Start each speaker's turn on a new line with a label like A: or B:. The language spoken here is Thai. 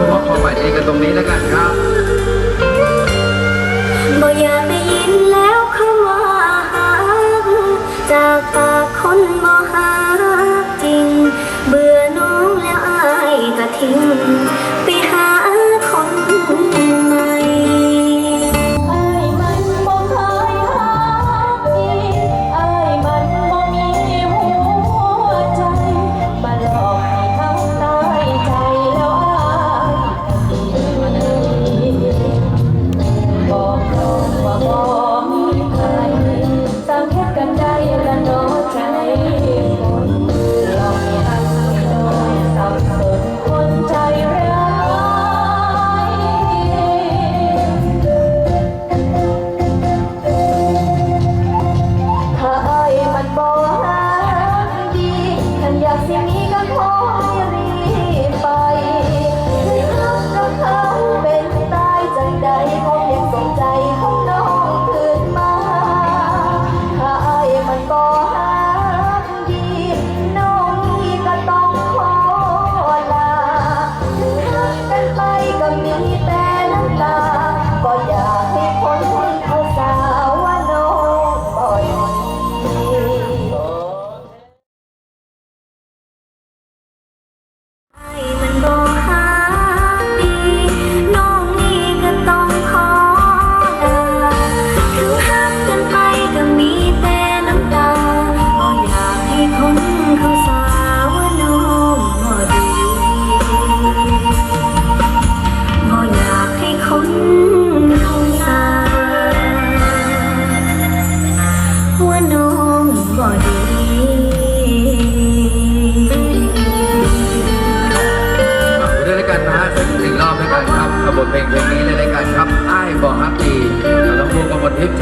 A: ผมมาขอหมายเลขกันตรงนี้แล้วกันครับ หนึ่งรอบด้วยกันครับกับบทเพลงเพลงนี้ในรายการครับไอ้บอกฮักดีกับน้องบูกับบนทิพย์